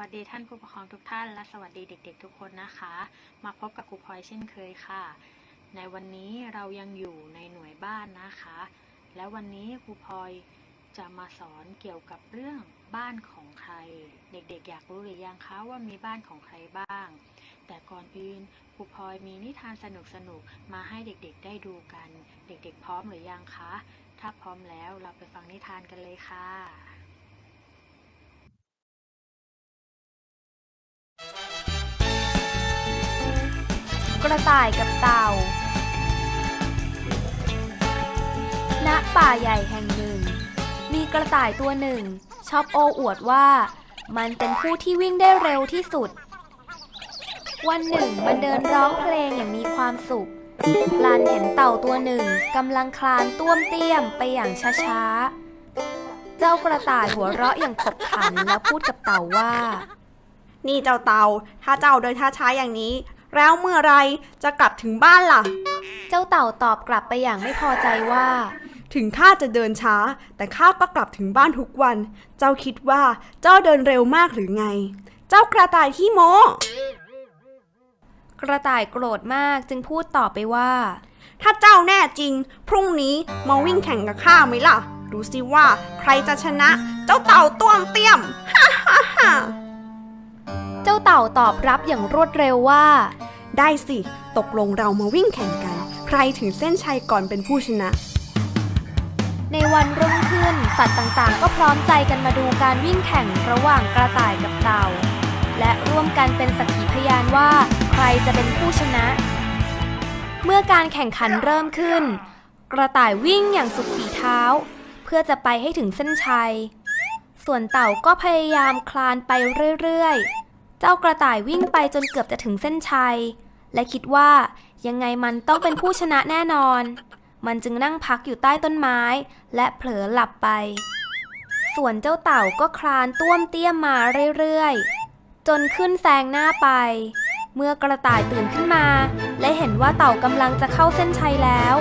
สวัสดีท่านผู้ปกครองทุกท่าน และสวัสดีเด็ก ๆ ทุกคนนะคะ มาพบกับครูพลอยเช่นเคยค่ะ ในวันนี้เรายังอยู่ในหน่วยบ้านนะคะ และวันนี้ครูพลอยจะมาสอนเกี่ยวกับเรื่องบ้านของใคร เด็กๆ อยากรู้หรือยังคะว่ามีบ้านของใครบ้าง แต่ก่อนอื่นครูพลอยมีนิทานสนุกๆมาให้เด็กๆได้ดูกัน เด็กๆ พร้อมหรือยังคะ ถ้าพร้อมแล้วเราไปฟังนิทานกันเลยค่ะ กระต่ายกับเต่า ณ ป่าใหญ่แห่งหนึ่ง มีกระต่ายตัวหนึ่ง ชอบโอ้อวดว่า มันเป็นผู้ที่วิ่งได้เร็วที่สุด วันหนึ่งมันเดินร้องเพลงอย่างมีความสุขลันเห็นเต่าตัวหนึ่งกำลังคลานต้วมเตี้ยมไปอย่างช้าๆ เจ้ากระต่ายหัวเราะอย่างขบขันแล้วพูดกับเต่าว่า นี่เจ้าเต่า ถ้าเจ้าเดินช้าๆอย่างนี้ แล้วเมื่อไรจะกลับถึงบ้านล่ะ เจ้าเต่าตอบกลับไปอย่างไม่พอใจว่า ถึงข้าจะเดินช้า แต่ข้าก็กลับถึงบ้านทุกวัน เจ้าคิดว่าเจ้าเดินเร็วมากหรือไง เจ้ากระต่ายที่โมกระต่ายโกรธมากจึงพูดต่อไปว่า ถ้าเจ้าแน่จริง พรุ่งนี้มาวิ่งแข่งกับข้าไหมล่ะ ดูสิว่าใครจะชนะ เจ้าเต่าต้วมเตี้ยม ฮ่าฮ่าฮ่าเจ้าเต่าตอบรับอย่างรวดเร็วว่า ได้สิ ตกลงเรามาวิ่งแข่งกัน ใครถึงเส้นชัยก่อนเป็นผู้ชนะ ในวันรุ่งขึ้น สัตว์ต่างๆ ก็พร้อมใจกันมาดูการวิ่งแข่งระหว่างกระต่ายกับเต่า และร่วมกันเป็นสักขีพยานว่า ใครจะเป็นผู้ชนะ เมื่อการแข่งขันเริ่มขึ้น กระต่ายวิ่งอย่างสุดฝีเท้า เพื่อจะไปให้ถึงเส้นชัย ส่วนเต่าก็พยายามคลานไปเรื่อยๆ เจ้ากระต่ายวิ่งไปจนเกือบจะถึงเส้นชัย และคิดว่ายังไงมันต้องเป็นผู้ชนะแน่นอน มันจึงนั่งพักอยู่ใต้ต้นไม้ และเผลอหลับไป ส่วนเจ้าเต่าก็คลานต้วมเตี้ยมมาเรื่อยๆ จนขึ้นแซงหน้าไป เมื่อกระต่ายตื่นขึ้นมา และเห็นว่าเต่ากำลังจะเข้าเส้นชัยแล้ว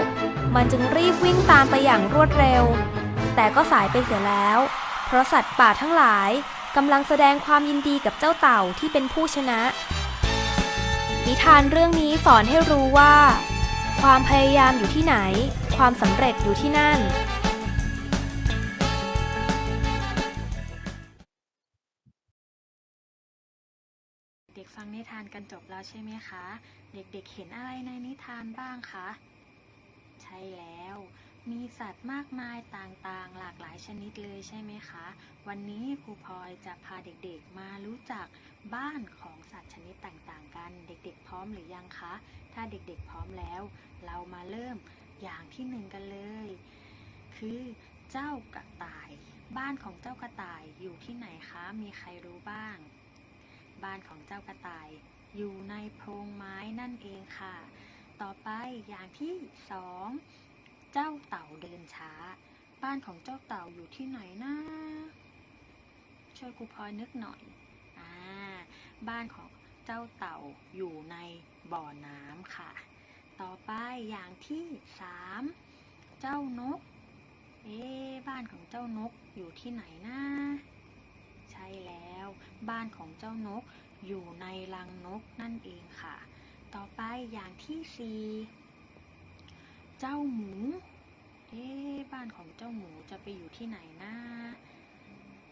มันจึงรีบวิ่งตามไปอย่างรวดเร็ว แต่ก็สายไปเสียแล้ว เพราะสัตว์ป่าทั้งหลาย กำลังแสดงความยินดีกับเจ้าเต่าที่เป็นผู้ชนะ นิทานเรื่องนี้สอนให้รู้ว่า ความพยายามอยู่ที่ไหน ความสำเร็จอยู่ที่นั่น เด็กฟังนิทานกันจบแล้วใช่ไหมคะ เด็กๆเห็นอะไรในนิทานบ้างคะ ใช่แล้ว มีสัตว์มากมายต่างๆ หลากหลายชนิดเลยใช่ไหมคะ วันนี้ครูพลอยจะพาเด็กๆ มารู้จักบ้านของสัตว์ชนิดต่างๆ กัน เด็กๆ พร้อมหรือยังคะ ถ้าเด็กๆ พร้อมแล้ว เรามาเริ่มอย่างที่หนึ่งกันเลย คือเจ้ากระต่าย บ้านของเจ้ากระต่ายอยู่ที่ไหนคะ มีใครรู้บ้าง บ้านของเจ้ากระต่าย อยู่ในโพรงไม้นั่นเองค่ะ ต่อไปอย่างที่สอง เจ้าเต่าเดินช้า บ้านของเจ้าเต่าอยู่ที่ไหนนะ ช่วยครูพลอยนึกหน่อย อ่า บ้านของเจ้าเต่าอยู่ในบ่อน้ำค่ะ ต่อไปอย่างที่สามเจ้านก เอ๊บ้านของเจ้านกอยู่ที่ไหนนะใช่แล้ว บ้านของเจ้านกอยู่ในรังนกนั่นเองค่ะ ต่อไปอย่างที่สี่ เจ้าหมู เอ๊บ้านของเจ้าหมูจะไปอยู่ที่ไหนนะ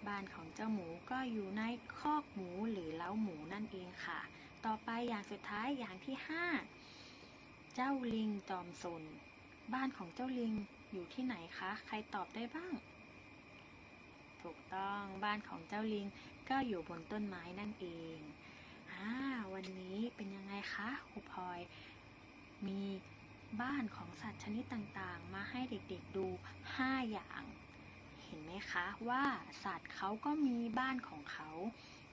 บ้านของเจ้าหมูก็อยู่ในคอกหมูหรือเล้าหมูนั่นเองค่ะ ต่อไปอย่างสุดท้ายอย่างที่ห้าเจ้าลิงจอมสน บ้านของเจ้าลิงอยู่ที่ไหนคะ ใครตอบได้บ้าง ถูกต้องบ้านของเจ้าลิงก็อยู่บนต้นไม้นั่นเองอ่าวันนี้เป็นยังไงคะครูพลอย มี บ้านของสัตว์ชนิดต่างๆ มาให้เด็กๆดู 5 อย่าง เห็นไหมคะว่าสัตว์เขาก็มีบ้านของเขา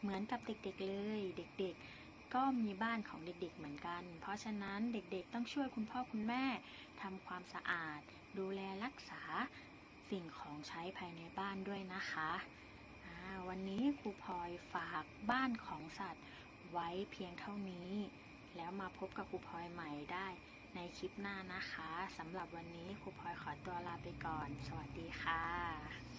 เหมือนกับเด็กๆเลย เด็กๆ ก็มีบ้านของเด็กๆเหมือนกัน เพราะฉะนั้นเด็กๆต้องช่วยคุณพ่อคุณแม่ทำความสะอาด ดูแลรักษาสิ่งของใช้ภายในบ้านด้วยนะคะวันนี้ครูพลอยฝากบ้านของสัตว์ไว้เพียงเท่านี้ แล้วมาพบกับครูพลอยใหม่ได้ คลิปหน้านะคะสำหรับวันนี้ครูพลอยขอตัวลาไปก่อน สวัสดีค่ะ